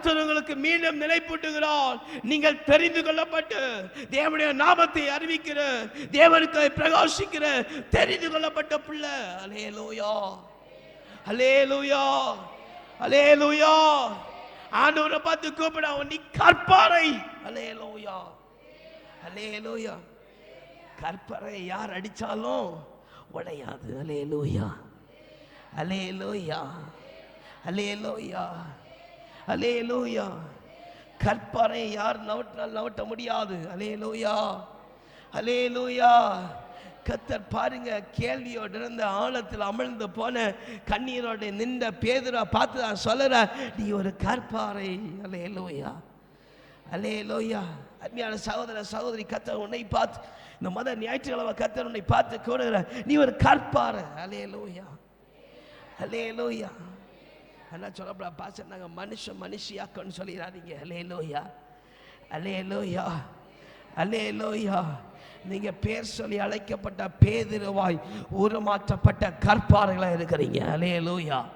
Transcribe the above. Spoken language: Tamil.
கர்த்தர் உங்களுக்கு மீண்டும் நிலைப்பூட்டுகிறார். நீங்கள் தெரிந்து கொள்ளப்பட்டு தேவனுடைய நாமத்தை அறிவிக்கிற தேவனுக்கு பிரகாசிக்கிற தெரிந்து கொள்ளப்பட்ட பிள்ளை. அலேலூயா அலே லூயா ஆண்டவரை பார்த்து கூப்பிட அவன் நீ கற்பாரை. அலே லோயா கற்பரை யார் அடிச்சாலும் உடையாது. அலேலூயா அலேலூயா அலே லோயா கற்பாறை யார் நவட்டினால் நவட்ட முடியாது. அலே லோயா அலே லோயா கத்தர் பாருங்க கேள்வியோடு இருந்த ஆழத்தில் அமிழ்ந்து போன கண்ணீரோட நின்ற பேதுரா பார்த்து நான் சொல்லுற நீ ஒரு கற்பாறை. அலே லோயா அருமையான சகோதர சகோதரி கத்தர் உன்னை பார்த்து இந்த மத ஞாயிற்றுக்கிழமை கத்தர் உன்னை பார்த்து கூடுகிற நீ ஒரு கற்பாறை. அலே லூயா என்ன சொல்லப்படா பாச நாங்கள் மனுஷன் மனுஷியாக்கன்னு சொல்லிடாதீங்க அலேலூயா அலே லோயா நீங்க பேர் சொல்லி அழைக்கப்பட்ட பேதிருவாய் உருமாற்றப்பட்ட கற்பாறைகளாக இருக்கிறீங்க. அலே லோயா